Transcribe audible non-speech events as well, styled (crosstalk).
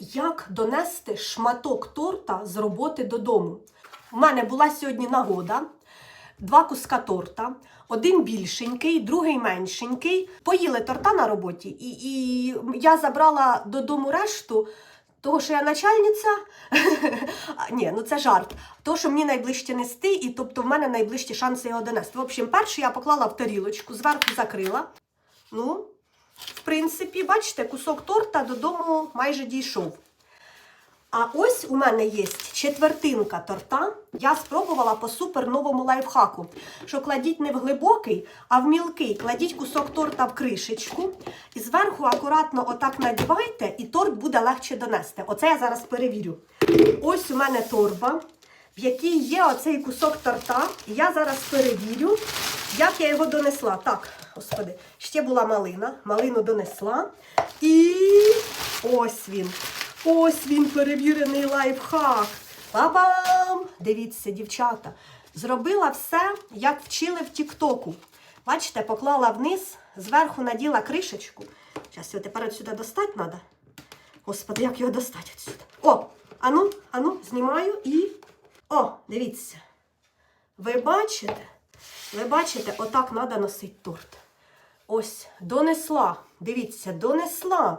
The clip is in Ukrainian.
Як донести шматок торта з роботи додому? У мене була сьогодні нагода. Два куска торта, один більшенький, другий меншенький. Поїли торта на роботі, і, і я забрала додому решту, того, що я начальниця. (laughs) Ні, ну це жарт. Того, що мені найближче нести, і тобто в мене найближчі шанси його донести. В общем, перший я поклала в тарілочку, зверху закрила. Ну, в принципі, бачите, кусок торта додому майже дійшов. А ось у мене є четвертинка торта. Я спробувала по супер новому лайфхаку, що кладіть не в глибокий, а в мілкий. Кладіть кусок торта в кришечку і зверху акуратно отак надівайте, і торт буде легше донести. Оце я зараз перевірю. Ось у мене торба, в якій є оцей кусок торта. І я зараз перевірю, як я його донесла. Так, господи, ще була малина. Малину донесла. І ось він. Ось він перевірений лайфхак. Па-бам! Дивіться, дівчата. Зробила все, як вчили в Тіктоку. Бачите, поклала вниз, зверху наділа кришечку. Зараз його тепер сюди достати треба. Господи, як його достати отсюди? О, ану, ану, знімаю і. О, дивіться. Ви бачите? Ви бачите, отак треба носити торт. Ось, донесла. Дивіться, донесла.